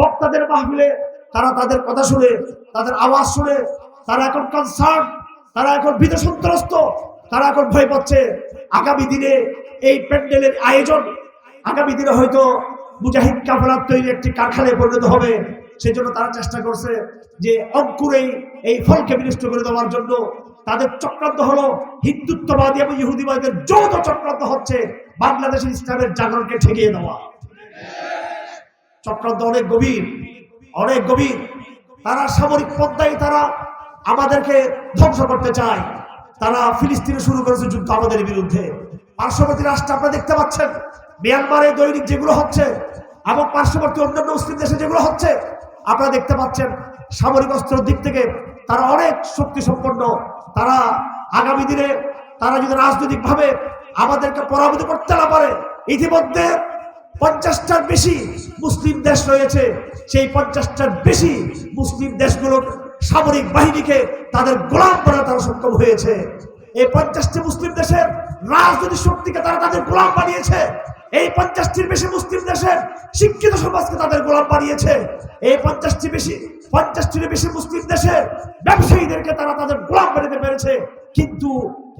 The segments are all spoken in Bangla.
বক্তাদের মাহফিলে তারা তাদের কথা শুনে, তাদের আওয়াজ শুনে, তারা এখন কনসার্ন তারা এখন ভীত সন্ত্রস্ত তারা এখন ভয় পাচ্ছে। আগামী দিনে এই প্যান্ডেলের আয়োজন, আগামী দিনে হয়তো মুজাহিদ কাফেলার তৈরি একটি কারখানায় পরিণত হবে। সেই জন্য তারা চেষ্টা করছে যে অঙ্কুরেই এই ফলকে বিনষ্ট করে দেওয়ার জন্য। তাদের চক্রান্ত হলো হিন্দুত্ববাদী এবং ইহুদিবাদের যৌথ চক্রান্ত হচ্ছে বাংলাদেশের ইসলামের জাগরণকে ঠেকিয়ে দেওয়া। চক্রান্ত অনেক গভীর অনেক গভীর। তারা সামরিক পদ্মায় তারা আমাদেরকে ধ্বংস করতে চায়। তারা ফিলিস্তিনে শুরু করেছে যুদ্ধ আমাদের বিরুদ্ধে। পার্শ্ববর্তী রাষ্ট্র আপনারা দেখতে পাচ্ছেন, মিয়ানমারে দৈনিক যেগুলো হচ্ছে এবং পার্শ্ববর্তী অন্যান্য মুসলিম দেশে যেগুলো হচ্ছে, আপনারা দেখতে পাচ্ছেন সামরিক অস্ত্রের দিক থেকে তারা অনেক শক্তি সম্পন্ন তারা আগামী দিনে তারা যদি রাজনৈতিকভাবে আমাদেরকে পরাভূত করতে না পারে, ইতিমধ্যে পঞ্চাশটার বেশি মুসলিম দেশ রয়েছে। সেই পঞ্চাশটার বেশি মুসলিম দেশগুলোর সামরিক বাহিনীকে তাদের গোলাম করা তারা সক্ষম হয়েছে। এই পঞ্চাশটি মুসলিম দেশের রাজনৈতিক শক্তিকে তারা তাদের গোলাম বানিয়েছে। এই পঞ্চাশটির বেশি মুসলিম দেশের শিক্ষিত সমাজকে তাদের গোলাম বানিয়েছে। এই পঞ্চাশটি বেশি পঞ্চাশটির বেশি মুসলিম দেশের ব্যবসায়ীদেরকে তারা তাদের গোলাম বানাতে পেরেছে। কিন্তু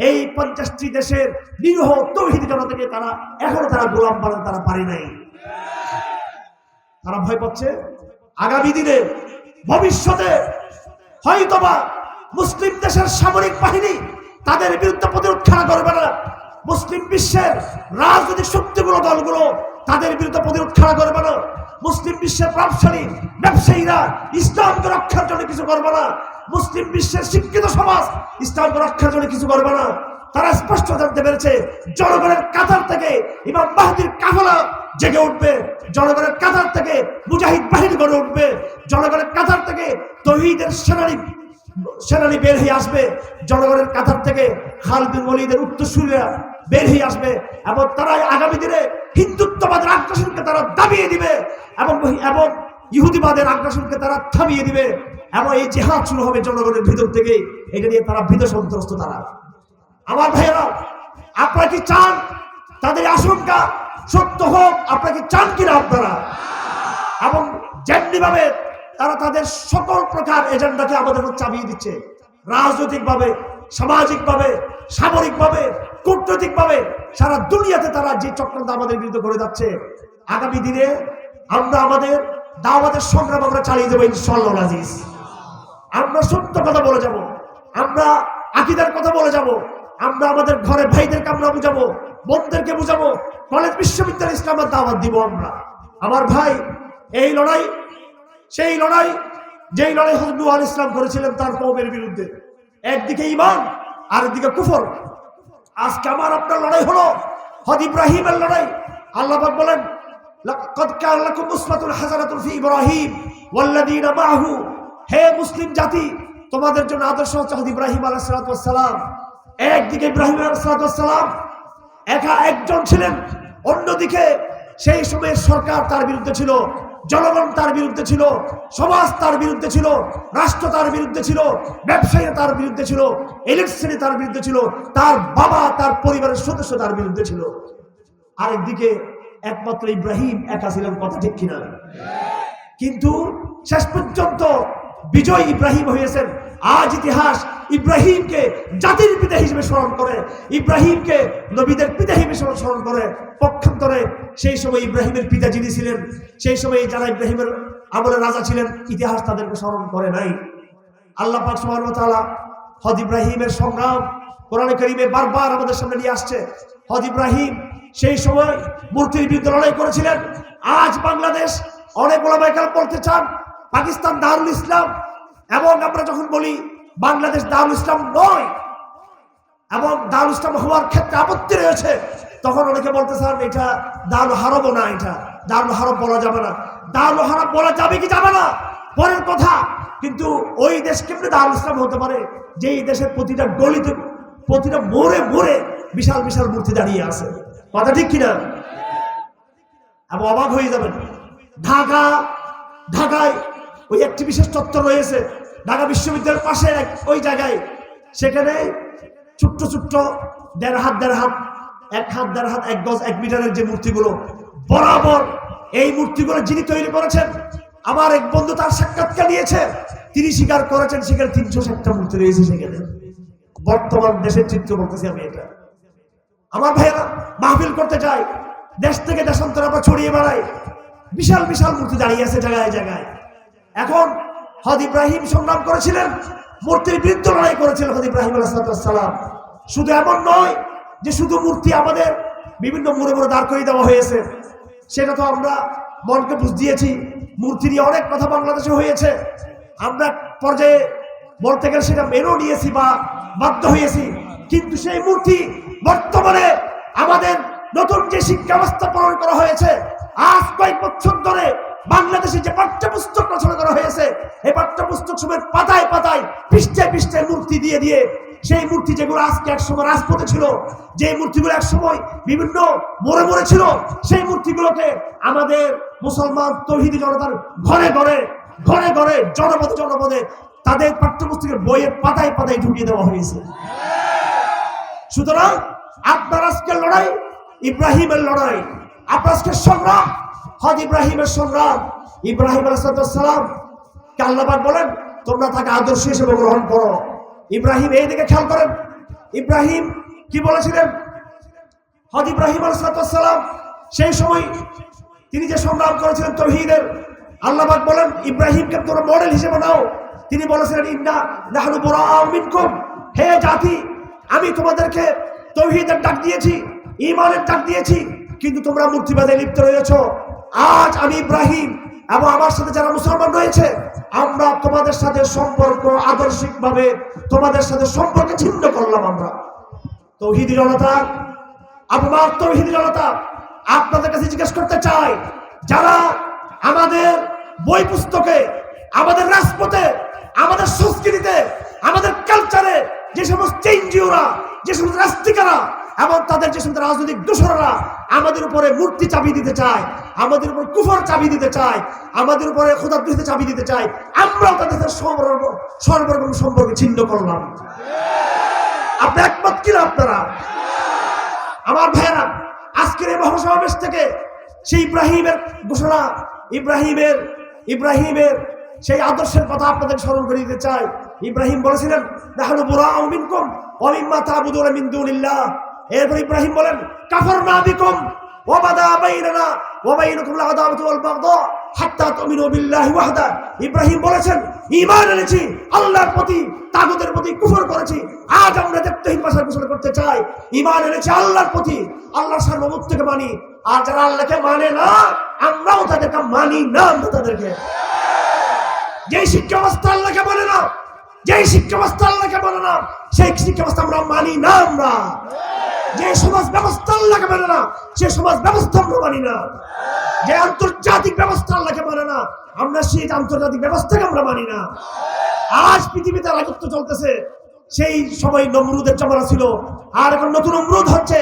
এই পঞ্চাশটি দেশের নিরীহ তৌহিদ জনতাকে তারা এখনও তারা গোলাম বানাতে তারা পারে নাই। তারা ভয় পাচ্ছে। আগামী দিনে, ভবিষ্যতে হয়তোবা মুসলিম দেশের সামরিক বাহিনী তাদের বিরুদ্ধে প্রতিরোধ খেলা করবে না। মুসলিম বিশ্বের রাজনৈতিক শক্তিগুলো, দলগুলো তাদের বিরুদ্ধে প্রতিরোধ খেলা করবে না। মুসলিম বিশ্বের প্রভাবশালী ব্যবসায়ীরা ইসলামকে রক্ষার জন্য কিছু করবে না। মুসলিম বিশ্বের শিক্ষিত সমাজ ইসলামকে রক্ষার জন্য কিছু করবে না। তারা স্পষ্ট জানতে পেরেছে, জনগণের কাতার থেকে ইমাম মাহাদির কাফলা জেগে উঠবে। জনগণের কাতার থেকে মুজাহিদ বাহিনী গড়ে উঠবে। জনগণের কাতার থেকে তহিদের সেনানী সেনানী বের হয়ে আসবে। জনগণের কাতার থেকে খালদিন ওলিদের উত্তরসূরিরা বের হয়ে আসবে এবং তারা আগামী দিনে হিন্দুত্ববাদের আগ্রাসনকে তারা দাবিয়ে দিবে এবং এবং ইহুদিবাদের আগ্রাসনকে তারা থামিয়ে দিবে। এবং এই জেহাদ শুরু হবে জনগণের ভিতর থেকে, এটা নিয়ে তারা ভীত সন্ত্রস্ত তারা। আমার ভাইয়েরা, আপনারা কি চান তাদের আশঙ্কা সত্য হোক? আপনারা কি চান কিনা আপনারা? এবং যেমনি ভাবে তারা তাদের সকল প্রকার এজেন্ডাকে আমাদের উপর চাপিয়ে দিচ্ছে, রাজনৈতিকভাবে, সামাজিকভাবে, সামরিকভাবে, কূটনৈতিকভাবে, সারা দুনিয়াতে তারা যে চক্রান্ত আমাদের বিরুদ্ধে করে যাচ্ছে, আগামী দিনে আমরা আমাদের দাওয়াতের সংগ্রাম আমরা চালিয়ে যাব ইনশাল্লাহ আজিজ। আমরা সত্য কথা বলে যাব। আমরা আকিদার কথা বলে যাব। আমরা আমাদের ঘরে ভাইদেরকে আমরা বুঝাবো, বোনদেরকে বুঝাবো, কলেজ, বিশ্ববিদ্যালয়, ইসলামের দাওয়াত দিব আমরা। আমার ভাই, এই লড়াই, সেই লড়াই, যেই লড়াই হজরত আলাইহিস ইসলাম করেছিলেন তার কওমের বিরুদ্ধে। একদিকে ইমান আর একদিকে কুফর। আজকে আমার আপনার লড়াই হলো হদ ইব্রাহিমের লড়াই। আল্লাহ বলেন উসওয়াতুন হাসানাতুন ফি ইব্রাহিম ওয়াল্লাযীনা মাআহু হে মুসলিম জাতি, তোমাদের জন্য আদর্শ হচ্ছে ইব্রাহিম আলাইহিস সালাতু ওয়াস সালাম একদিকে ইব্রাহিম আলাইহিস সালাতু ওয়াস সালাম একা একজন ছিলেন, অন্যদিকে সেই সময়ের সরকার তার বিরুদ্ধে ছিল, জনগণ তার বিরুদ্ধে ছিল, সমাজ তার বিরুদ্ধে ছিল, রাষ্ট্র তার বিরুদ্ধে ছিল, ব্যবসায়ী তার বিরুদ্ধে ছিল ইলেকশনে তার বিরুদ্ধে ছিল, তার বাবা, তার পরিবারের সদস্য তার বিরুদ্ধে ছিল। আরেকদিকে একমাত্র ইব্রাহিম একা ছিলেন, কথা ঠিক কিনা? কিন্তু শেষ পর্যন্ত বিজয় ইব্রাহিম হয়েছেন। আজ ইতিহাস ইব্রাহিমকে জাতির পিতা হিসেবে স্মরণ করে, ইব্রাহিমকে নবীদের পিতা হিসেবে স্মরণ করে। পক্ষান্তরে সেই সময় ইব্রাহিমের পিতা যিনি ছিলেন, সেই সময় যারা ইব্রাহিমের আমলের রাজা ছিলেন, ইতিহাস তাদেরকে স্মরণ করে নাই। আল্লাহ পাক তাআলা হদ ইব্রাহিমের সংগ্রাম কোরআনে কারিমে বারবার আমাদের সামনে নিয়ে আসছে। হদ ইব্রাহিম সেই সময় মূর্তির বিরুদ্ধে লড়াই করেছিলেন। আজ বাংলাদেশ অনেক ওলামাইকাল বলতে চান পাকিস্তান দারুল ইসলাম, এবং আমরা যখন বলি বাংলাদেশ দারুল ইসলাম নয়, এবং দারুল ইসলাম হওয়ার ক্ষেত্রে আপত্তি রয়েছে, তখন অনেকে বলতে চান এটা দারুল হারবও না, এটা দারুল হারব বলা যাবে না। দারুল হারব বলা যাবে কি যাবে না? পরের কথা, কিন্তু ওই দেশ কেমনি দারুল ইসলাম হতে পারে? যে এই দেশের প্রতিটা গলিতে, প্রতিটা মোড়ে মোড়ে বিশাল বিশাল মূর্তি দাঁড়িয়ে আছে। কথা ঠিক কিনা? এবং অবাক হয়ে যাবেন। ঢাকা, ঢাকায় ওই একটি বিশেষ চত্বর রয়েছে। ঢাকা বিশ্ববিদ্যালয়ের পাশে ওই জায়গায়। সেখানে ছোট্ট ছোট্ট দেড় হাত দেড় হাত, এক হাত, দেড় হাত, এক গজ, এক মিটারের যে মূর্তিগুলো, বরাবর এই মূর্তিগুলো যিনি তৈরি করেছেন, আমার এক বন্ধু তার সাক্ষাৎকার নিয়েছে। তিনি স্বীকার করেছেন, সেখানে তিনশো ষাটটা মূর্তি রয়েছে সেখানে। বর্তমান দেশের চিত্র বলতেছি আমি এটা। আমার ভাইয়েরা, মাহফিল করতে যাই দেশ থেকে দেশান্তর আমরা ছড়িয়ে বেড়াই বিশাল বিশাল মূর্তি দাঁড়িয়ে আছে জায়গায় জায়গায়। এখন হদ ইব্রাহিম সংগ্রাম করেছিলেন, মূর্তির বিরুদ্ধে লড়াই করেছিলেন হদ ইব্রাহিম আলাহাম শুধু এমন নয় যে শুধু মূর্তি আমাদের বিভিন্ন মোড়ে মোড়ে দাঁড় করিয়ে দেওয়া হয়েছে, সেটা তো আমরা মনকে বুঝ দিয়েছি মূর্তি নিয়ে অনেক কথা বাংলাদেশে হয়েছে। আমরা পর্যায়ে বলতে গেলে সেটা মেনেও নিয়েছি বা বাধ্য হয়েছি। কিন্তু সেই মূর্তি বর্তমানে আমাদের নতুন যে শিক্ষা ব্যবস্থা প্রণয়ন করা হয়েছে, আজ কয়েক বছর ধরে বাংলাদেশে যে পাঠ্যপুস্তক রচনা করা হয়েছে, এই পাঠ্যপুস্তক সময়ের পাতায় পাতায় পৃষ্ঠায় পৃষ্ঠায় মূর্তি দিয়ে দিয়ে, সেই মূর্তি যেগুলো আজকে এক সময় রাজপথে ছিল যে মূর্তিগুলো এক সময় বিভিন্ন মোড়ে মোড়ে ছিল, সেই মূর্তিগুলোকে আমাদের মুসলমান তৌহিদি জনতার ঘরে ঘরে ঘরে ঘরে, জনপদে জনপদে তাদের পাঠ্যপুস্তকের বইয়ের পাতায় পাতায় ঢুকিয়ে দেওয়া হয়েছে। সুতরাং আপনার আজকের লড়াই, ইব্রাহিমের লড়াই, আপনার আজকের সংগ্রাম হজ ইব্রাহিমের সংগ্রাম, ইব্রাহিম আলাইসালাম কে আল্লাহবাদ বলেন, তোমরা তাকে আদর্শ হিসেবে গ্রহণ করো। ইব্রাহিম এই দিকে খেয়াল করেন। ইব্রাহিম কি বলেছিলেন? হজ ইব্রাহিম আলাইসালাম সেই সময় তিনি যে সংগ্রাম করেছিলেন তহিদের, আল্লাহবাদ বলেন, ইব্রাহিমকে তোমরা মডেল হিসেবে নাও। তিনি বলেছিলেন, ইন্না বুরাআউ মিনকুম। হে জাতি, আমি তোমাদেরকে তৌহিদের ডাক দিয়েছি ইমানের ডাক দিয়েছি, কিন্তু তোমরা মূর্তিবাদে লিপ্ত রয়েছ। আজ আমি ইব্রাহিম এবং আমার সাথে যারা মুসলমান রয়েছে, আমরা তোমাদের সাথে সম্পর্ক আদর্শিকভাবে তোমাদের সাথে সম্পর্ক ছিন্ন করলাম আমরা। তৌহিদি জনতা আপনার তৌহিদি জনতা, আপনাদের কাছে জিজ্ঞেস করতে চাই, যারা আমাদের বই পুস্তকে, আমাদের রাজপথে, আমাদের সংস্কৃতিতে, আমাদের কালচারে যে সমস্ত এনজিওরা যে সমস্ত রাস্তিকারা এবং তাদের যে সমস্ত রাজনৈতিক দোসররা আমাদের উপরে মূর্তি চাবি দিতে চায়, আমাদের উপর কুফর চাবি দিতে চায়, আমাদের উপরে খোদার দিতে চাবি দিতে চায়, আমরাও তাদের সর্ব- সর্বরকম সম্পর্কে ছিন্ন করলাম। আপনি একমত কিনা আপনারা? আমার ভাইয়েরা, আজকের এই মহাসমাবেশ থেকে সেই ইব্রাহিমের ঘোষণা, ইব্রাহিমের ইব্রাহিমের সেই আদর্শের কথা আপনাদের স্মরণ করে দিতে চাই। ইব্রাহিম বলেছিলেন দেখানো বুড়া মিনকুম অমিম্মা তাবুদুনা মিন দুনিল্লাহ। এরপর ইব্রাহিম বলেন, কাফর না বিকুম ইব্রাহিম বলেছেন আল্লাহর আমরা করতে চাই এনেছি আল্লাহর মানি। মানে না, আমরাও তাদেরকে মানি না তাদেরকে। যেই শিক্ষা ব্যবস্থা আল্লাহকে বলে না, যেই শিক্ষা ব্যবস্থা আল্লাহকে বলে না, সেই শিক্ষা আমরা মানি না, আমরা। যে সমাজ ব্যবস্থা আল্লাহকে মানে না, সে সমাজ ব্যবস্থা আমরা মানি না। যে আন্তর্জাতিক ব্যবস্থা আল্লাহকে মানে না, আমরা সেই আন্তর্জাতিক ব্যবস্থাকে আমরা মানি না। আজ পৃথিবীতে রাজত্ব চলতেছে, সেই সময় নমরুদের চামড়া ছিল। আর এখন নতুন নমরুদ হচ্ছে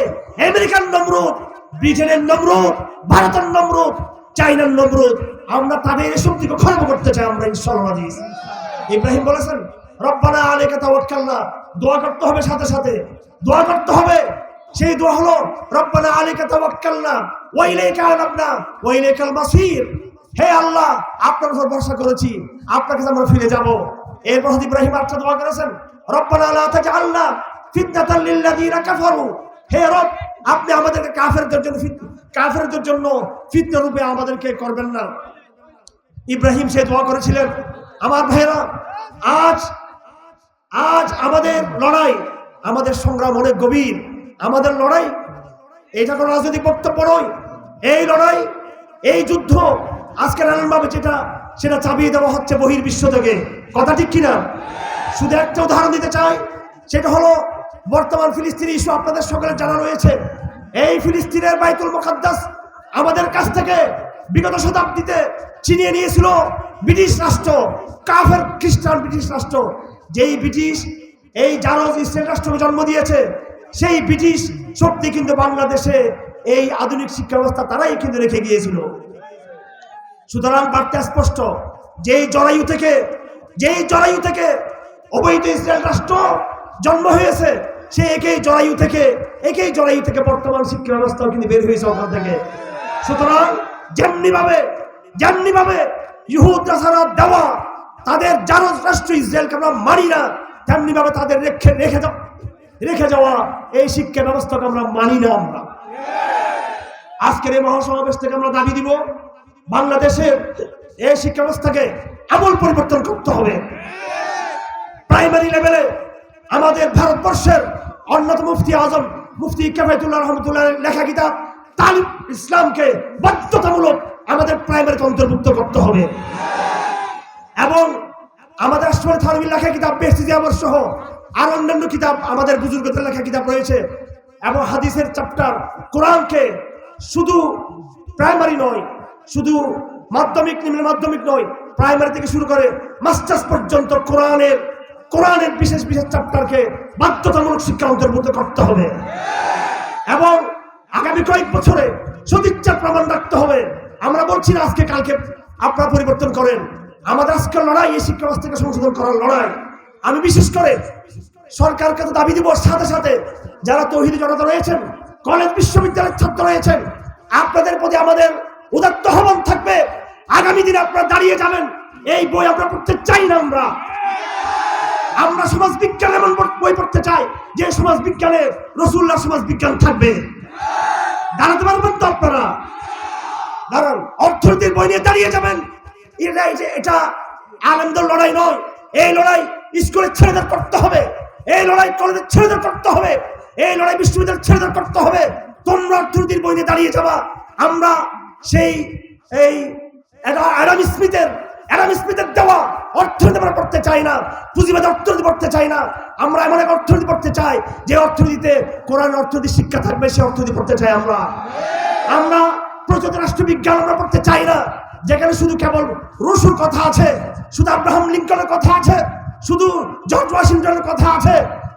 আমেরিকান নমরুদ, ব্রিটেনের নমরুদ, ভারতের নমরুদ চাইনার নমরুদ। আমরা তাদের এসব দিকে খর্ব করতে চাই আমরা আজিজ। ইব্রাহিম বলেছেন, রব্বানা আলাইকা তাওয়াক্কালনা। দোয়া করতে হবে সাথে সাথে। দোয়া করতে হবে। সেই দোয়া হলো, রব্বানা আলাইকা তাওয়াক্কালনা ওয়া ইলাইকা আনাবনা ওয়া ইলাইকাল মাসির। হে আল্লাহ, আপনার উপর ভরসা করেছি, আপনার কাছে আমরা ফিরে যাব। এরপর হযরত ইব্রাহিম আরেকটা দোয়া করেছেন, রব্বানা লা তাজআলনা ফিতনাতাল লিল্লাযিনা কাফারু। হে রব, আপনি আমাদেরকে কাফেরদের জন্য কাফেরদের জন্য ফিতনা রূপে আমাদেরকে করবেন না। ইব্রাহিম সে দোয়া করেছিলেন, আমার ভাইরা আজ আজ আমাদের লড়াই, আমাদের সংগ্রাম অনেক গভীর। আমাদের লড়াই এটা কোনো রাজনৈতিক বক্তব্য নয়, এই লড়াই, এই যুদ্ধ, আজকে নানানভাবে যেটা, সেটা চাপিয়ে দেওয়া হচ্ছে বহির্বিশ্ব থেকে। কথা ঠিক কিনা? শুধু একটা উদাহরণ দিতে চাই, সেটা হলো বর্তমান ফিলিস্তিনি ইস্যু আপনাদের সকলে জানা রয়েছে। এই ফিলিস্তিনের বাইতুল মোকাদ্দাস আমাদের কাছ থেকে বিগত শতাব্দীতে ছিনিয়ে নিয়েছিল ব্রিটিশ রাষ্ট্র, কাফের খ্রিস্টান ব্রিটিশ রাষ্ট্র। যেই ব্রিটিশ, এই জারজ ইসরায়েল রাষ্ট্রকে জন্ম দিয়েছে সেই ব্রিটিশ শক্তি কিন্তু বাংলাদেশে এই আধুনিক শিক্ষা ব্যবস্থা তারাই কিন্তু রেখে গিয়েছিল। সুতরাং বার্তা স্পষ্ট, যেই জরায়ু থেকে, যেই জরায়ু থেকে অবৈধ ইসরায়েল রাষ্ট্র জন্ম হয়েছে, সে একই জরায়ু থেকে, একই জরায়ু থেকে বর্তমান শিক্ষা ব্যবস্থাও কিন্তু বের হয়েছে ওখান থেকে। সুতরাং যেমনি ভাবে যেমনি ভাবে ইহুদ দেওয়া তাদের জারজ রাষ্ট্র ইসরায়েলকে আমরা মানি না তেমনি ভাবে তাদের রেখে রেখে রেখে যাওয়া, এই শিক্ষা ব্যবস্থাকে আমরা মানি না আমরা। আজকের এই মহাসমাবেশ থেকে আমরা দাবি দিব, বাংলাদেশের এই শিক্ষা ব্যবস্থাকে আমূল পরিবর্তন করতে হবে। প্রাইমারি লেভেলে আমাদের ভারতবর্ষের অন্যতম মুফতি আজম, মুফতি কেফায়তুল্লাহ রহমতুল্লাহ লেখা কিতাব, তালিম ইসলামকে বাধ্যতামূলক আমাদের প্রাইমারিতে অন্তর্ভুক্ত করতে হবে। এবং আমাদের রাষ্ট্রপতি থানবির লেখা কিতাব বেস্তি আমর সহ আর অন্যান্য কিতাব আমাদের বুজুর্গদের লেখা কিতাব রয়েছে এবং হাদিসের চ্যাপ্টার কোরআনকে শুধু প্রাইমারি নয়, শুধু মাধ্যমিক, নিম্ন মাধ্যমিক নয় প্রাইমারি থেকে শুরু করে মাস্টার্স পর্যন্ত কোরআনের কোরআনের বিশেষ বিশেষ চ্যাপ্টারকে বাধ্যতামূলক শিক্ষা অন্তর্ভুক্ত করতে হবে। এবং আগামী কয়েক বছরে সদিচ্ছার প্রমাণ রাখতে হবে। আমরা বলছি না আজকে, কালকে আপনারা পরিবর্তন করেন। আমাদের আজকের লড়াই এই শিক্ষা ব্যবস্থাকে সংশোধন করার লড়াই। আমি বিশেষ করে সরকারকে তো দাবি দিব সাথে সাথে যারা তৌহিদি জনতা রয়েছেন, কলেজ বিশ্ববিদ্যালয়ের ছাত্র রয়েছেন, আপনাদের প্রতি আমাদের উদাত্ত আহ্বান থাকবে। আগামী দিনে আপনারা দাঁড়িয়ে যাবেন, এই বই আমরা পড়তে চাই না আমরা। আমরা সমাজ বিজ্ঞান এমন বই- পড়তে চাই যে সমাজ বিজ্ঞানে রসুল্লাহ সমাজ বিজ্ঞান থাকবে। দাঁড়াতে পারবেন তো আপনারা? দাঁড়ান, অর্থনীতির বই নিয়ে দাঁড়িয়ে যাবেন। এটা এটা লড়াই নয়, এই লড়াই স্কুলের ছেলেদের করতে হবে। এই লড়াই কলেজের ছেলেদের করতে হবে। এই লড়াই বিশ্ববিদ্যালয়ের ছেলেদের করতে হবে। তোমরা অর্থনীতির বই নিয়ে দাঁড়িয়ে যাবা। আমরা সেই, এই অ্যাডা- অ্যাডাম স্মিথের অ্যাডাম স্মিথের দেওয়া অর্থনীতি আমরা পড়তে চাই না। পুঁজিবাদী অর্থনীতি পড়তে চাই না। আমরা এমন এক অর্থনীতি পড়তে চাই যে অর্থনীতিতে কোরআন অর্থনীতি, শিক্ষা থাকবে, সে অর্থনীতি পড়তে চাই আমরা। আমরা প্রচলিত রাষ্ট্রবিজ্ঞান আমরা পড়তে চাই না। যেখানে শুধু কেবল রসুর কথা আছে, শুধু আব্রাহাম লিঙ্কনের কথা আছে শুধু জর্জ ওয়াশিংটনের কথা আছে,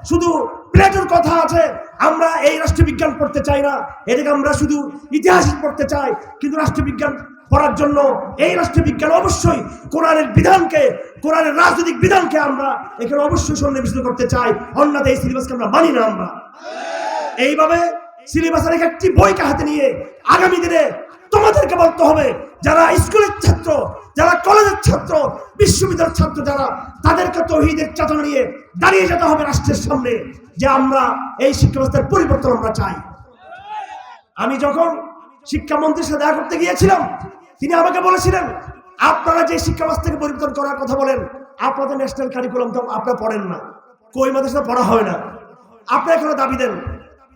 শুধু প্লেটোর কথা আছে। আমরা এই রাষ্ট্রবিজ্ঞান পড়তে চাই না। এদিকে আমরা শুধু ইতিহাস পড়তে চাই। কিন্তু রাষ্ট্রবিজ্ঞান পড়ার জন্য এই রাষ্ট্রবিজ্ঞান অবশ্যই কোরআনের বিধানকে, কোরআনের রাজনৈতিক বিধানকে আমরা এখানে অবশ্যই সন্নিবেশিত করতে চাই। অন্যথা এই সিলেবাসকে আমরা মানি না আমরা। এইভাবে সিলেবাসের এক একটি বইকে হাতে নিয়ে আগামী দিনে তোমাদেরকে বলতে হবে, যারা স্কুলের ছাত্র, যারা কলেজের ছাত্র, বিশ্ববিদ্যালয়ের ছাত্র যারা, তাদেরকে তহিদের চেতনা নিয়ে দাঁড়িয়ে যেতে হবে রাষ্ট্রের সামনে, যে আমরা এই শিক্ষা ব্যবস্থার পরিবর্তন আমরা চাই। আমি যখন শিক্ষামন্ত্রীর সাথে দেখা করতে গিয়েছিলাম, তিনি আমাকে বলেছিলেন, আপনারা যে শিক্ষা ব্যবস্থাকে পরিবর্তন করার কথা বলেন, আপনাদের ন্যাশনাল কারিকুলাম তো আপনারা পড়েন না। কই মাদ্রাসা পড়া হয় না। আপনি এখনও দাবি দেন।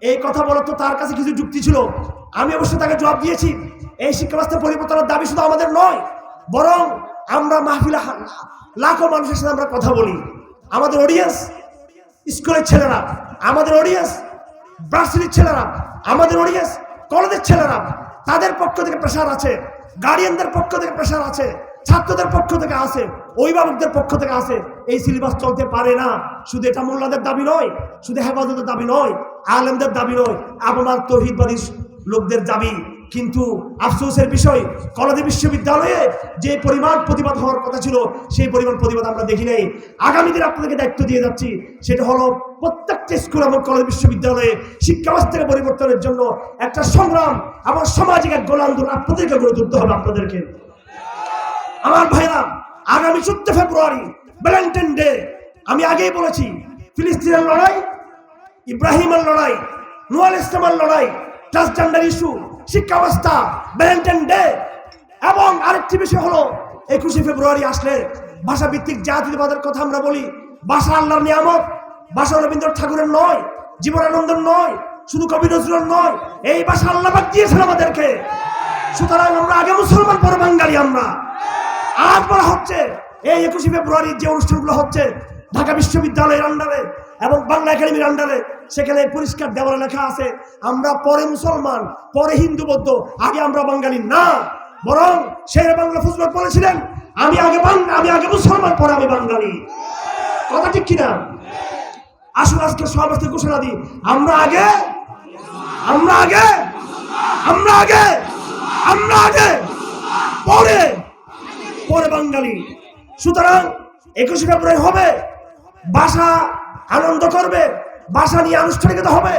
এই কথা বলার তো তার কাছে কিছু যুক্তি ছিল। আমি অবশ্য তাকে জবাব দিয়েছি, এই শিক্ষা ব্যবস্থা পরিবর্তনের দাবি শুধু আমাদের নয়, বরং আমরা মাহফিলা লাখো মানুষের সাথে আমরা কথা বলি। আমাদের অডিয়েন্স স্কুলের ছেলেরা, আমাদের অডিয়েন্স ভার্সিটির ছেলেরা, আমাদের অডিয়েন্স কলেজের ছেলেরা, তাদের পক্ষ থেকে প্রেশার আছে গার্ডিয়ানদের পক্ষ থেকে প্রেশার আছে, ছাত্রদের পক্ষ থেকে আছে, অভিভাবকদের পক্ষ থেকে আছে। এই সিলেবাস চলতে পারে না। শুধু এটা মোল্লাদের দাবি নয়, শুধু হেফাজতের দাবি নয়, আলেমদের দাবি নয় আপনার তহিদবাদী লোকদের দাবি। কিন্তু আফসোসের বিষয়, কলেজ বিশ্ববিদ্যালয়ে যে পরিমাণ প্রতিবাদ হওয়ার কথা ছিল, সেই পরিমাণ প্রতিবাদ আমরা দেখি নাই। আগামী দিন আপনাদেরকে দায়িত্ব দিয়ে যাচ্ছি, সেটা হলো প্রত্যেকটা স্কুল এবং কলেজ বিশ্ববিদ্যালয়ে শিক্ষা ব্যবস্থাকে পরিবর্তনের জন্য একটা সংগ্রাম এবং সামাজিক এক গোল আন্দোলন আপনাদেরকে গড়ে তুলতে হবে আপনাদেরকে। আমার ভাইরা, আগামী চোদ্দ ফেব্রুয়ারি, ভ্যালেন্টাইন ডে, আমি আগেই বলেছি, ফিলিস্তিনের লড়াই, ইব্রাহিমের লড়াই, নুয়াল ইসলামের লড়াই ট্রান্সজেন্ডার ইস্যু শিক্ষা ব্যবস্থা ভ্যালেন্টাইন ডে এবং আরেকটি বিষয় হলো, একুশে ফেব্রুয়ারি আসলে ভাষা ভিত্তিক জাতীয়বাদের কথা আমরা বলি। ভাষা আল্লাহর নিয়ামত ভাষা রবীন্দ্রনাথ ঠাকুরের নয়, জীবনানন্দের নয়, শুধু কবি নজরুলের নয়, এই ভাষা আল্লাহ পাক দিয়েছেন আমাদেরকে। সুতরাং আমরা আগে মুসলমান, পরে বাঙালি আমরা। আজ বলা হচ্ছে, এই একুশে ফেব্রুয়ারির যে অনুষ্ঠানগুলো হচ্ছে, ঢাকা বিশ্ববিদ্যালয়ের আন্ডারে এবং বাংলা একাডেমির আন্ডারে সেখানে পরিষ্কার দেওয়ালে লেখা আছে, আমরা পরে মুসলমান, পরে হিন্দু বৌদ্ধ, আগে আমরা বাঙালি। না, বরং শের বাংলা ফুজবত বলেছিলেন, আমি আগে আমি আগে মুসলমান, পরে আমি বাঙালি। কথা ঠিক কিনা? আসুন, আজকে সমাবেশ ঘোষণা দিই, আমরা আগে আমরা আগে আমরা আগে আমরা আগে, পরে পরে বাঙালি। সুতরাং একুশে ফেব্রুয়ারি হবে ভাষা আনন্দ করবে ভাষা নিয়ে আনুষ্ঠানিকতা হবে,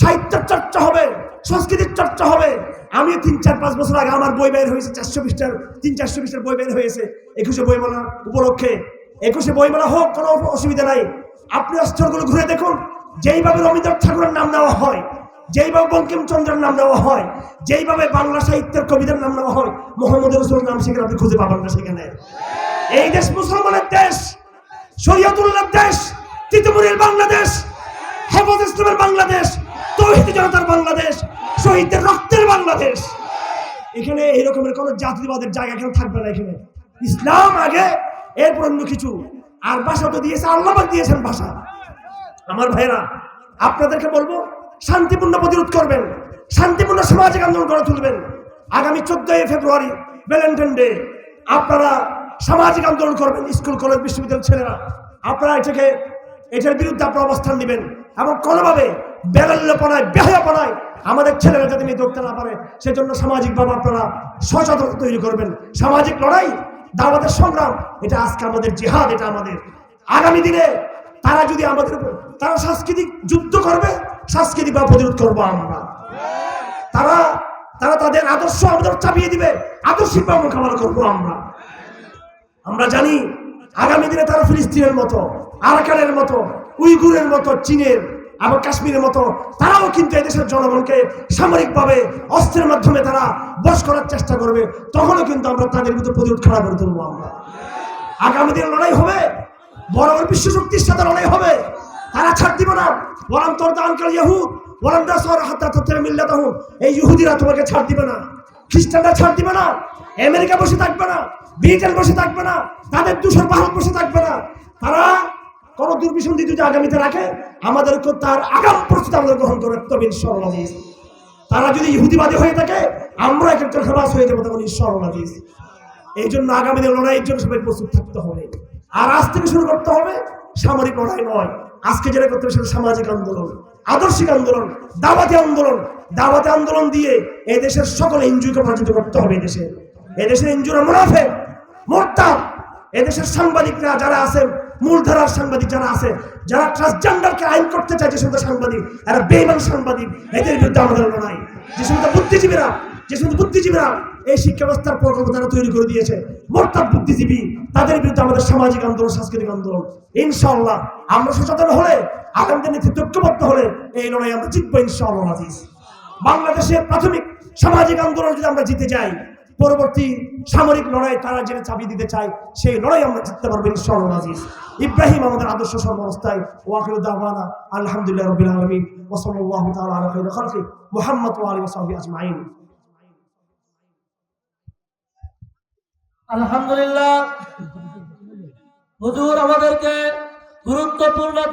সাহিত্যের চর্চা হবে, সংস্কৃতির চর্চা হবে। আমি তিন, চার, পাঁচ বছর আগে আমার বই বের হয়েছে, চারশো পৃষ্ঠার, তিন, চারশো পৃষ্ঠার বই বের হয়েছে, একুশে বইমেলা উপলক্ষে। একুশে বইমেলা হোক, কোনো অসুবিধা নাই। আপনি অস্ত্রগুলো ঘুরে দেখুন, যেইভাবে রবীন্দ্রনাথ ঠাকুরের নাম নেওয়া হয়, যেইভাবে বঙ্কিমচন্দ্রের নাম নেওয়া হয়, যেইভাবে বাংলা সাহিত্যের কবিতার নাম নেওয়া হয়, মোহাম্মদ রসুলের নাম সেখানে আপনি খুঁজে পাবেন না সেখানে। এই দেশ মুসলমানের দেশ শরীয়তুল্লাহ দেশ তিতুমুরির বাংলাদেশ হেফাজ ইসলামের বাংলাদেশ, তৌহিদ জনতার বাংলাদেশ, শহীদদের রক্তের বাংলাদেশ। এখানে এই রকমের কোন জাতিবাদের জায়গা কেন থাকবে না এখানে। ইসলাম আগে, এরপর অন্য কিছু। আর ভাষা তো দিয়েছে, আল্লাহ দিয়েছেন ভাষা। আমার ভাইরা আপনাদেরকে বলব, শান্তিপূর্ণ প্রতিরোধ করবেন, শান্তিপূর্ণ সামাজিক আন্দোলন গড়ে তুলবেন। আগামী চোদ্দই ফেব্রুয়ারি, ভ্যালেন্টাইন ডে, আপনারা সামাজিক আন্দোলন করবেন, স্কুল, কলেজ, বিশ্ববিদ্যালয়ের ছেলেরা। আপনারা এটাকে এটার বিরুদ্ধে আপনার অবস্থান নেবেন। এবং কোনোভাবে বেলাল্যপনায় বেহায়াপনায় আমাদের ছেলেরা যাতে নিয়ে ধরতে না পারে। সেজন্য সামাজিকভাবে আপনারা সচেতনতা তৈরি করবেন। সামাজিক লড়াই, দাওয়াতের সংগ্রাম, এটা আজকে আমাদের জিহাদ, এটা আমাদের। আগামী দিনে তারা যদি আমাদের উপর তারা সাংস্কৃতিক যুদ্ধ করবে, সাংস্কৃতিক বা প্রতিরোধ করব আমরা। তারা তারা তাদের আদর্শ আমাদের চাপিয়ে দিবে। আদর্শিক বা মোকাবেলা করব আমরা। আমরা জানি আগামী দিনে তারা ফিলিস্তিনের মতো, আরাকানের মতো উইগুরের মতো, চীনের, আবার কাশ্মীরের মতো, তারাও কিন্তু এদেশের জনগণকে সামরিকভাবে অস্ত্রের মাধ্যমে তারা বশ করার চেষ্টা করবে। তখনও কিন্তু আমরা তাদের বিরুদ্ধে প্রতিরোধ খাড়া করে তুলবো আমরা। আগামী দিনে লড়াই হবে। বড় বড় বিশ্ব শক্তির সাথে লড়াই হবে। তারা ছাড় দিব না। বরং তোর দানকাল ইহুদ, বরং দাসর হাত্তা তত্ত্বের মিল্লাত এই ইহুদিরা তোমাকে ছাড় দিবে না। খ্রিস্টানরা ছাড় দিবে না। আমেরিকা বসে থাকবে না। ব্রিটেন বসে থাকবে না, তাদের দুশোর ভারত বসে থাকবে না। তারা কোনো দুর্বিসন্ধি যদি আগামীতে রাখে আমাদেরকে তার আগাম প্রস্তুতি আমাদের গ্রহণ করে তবে ইনশাআল্লাহ। তারা যদি ইহুদিবাদী হয়ে থাকে, আমরা এক একটা খালাস হয়ে যাব তখন ইনশাআল্লাহ। এই জন্য আগামী দিনে লড়াইয়ের জন্য সবাই প্রস্তুত থাকতে হবে। আর আজ থেকে শুরু করতে হবে সামরিক লড়াই নয়। আজকে যেটা করতে হবে সেটা সামাজিক আন্দোলন, আদর্শিক আন্দোলন, দাওয়াতি আন্দোলন। দাওয়াতি আন্দোলন দিয়ে এই দেশের সকল এনজিওকে পরাজিত করতে হবে এদেশে এদেশের এনজিওরা মুনাফে মোরতাম এদেশের সাংবাদিকরা যারা আছেন, মূলধারার সাংবাদিক যারা আছে, যারা ট্রান্সজেন্ডারকে আইন করতে চায়, যে সমস্ত সাংবাদিক, এরা বেইমান সাংবাদিক, এদের বিরুদ্ধে আমাদের লড়াই যে সমস্ত বুদ্ধিজীবীরা, যে সমস্ত বুদ্ধিজীবীরা এই শিক্ষা ব্যবস্থার প্রকল্প তারা তৈরি করে দিয়েছে মোরতাব বুদ্ধিজীবী, তাদের বিরুদ্ধে আমাদের সামাজিক আন্দোলন, সাংস্কৃতিক আন্দোলন। ইনশাল্লাহ আমরা সচেতন হলে আগামী নেতৃত্ব ঐক্যবদ্ধ হলে, এই লড়াই আমরা জিতবো ইনশাআল্লাহ আজিজ। বাংলাদেশের প্রাথমিক সামাজিক আন্দোলন যদি আমরা জিতে যাই পরবর্তী সামরিক লড়াই তারা যেটা চাবি দিতে চায়, সেই লড়াই আমরা জিততে পারব ইনশাআল্লাহ। আজিজ ইব্রাহিম আমাদের আদর্শ সর্বাবস্থায় ওয়াকিল আলহামদুলিল্লাহ রবিল আলমিন ওসল্লাহ মুহাম্মদ আজমাইন। আলহামদুলিল্লাহ। হুজুর আমাদেরকে গুরুত্বপূর্ণ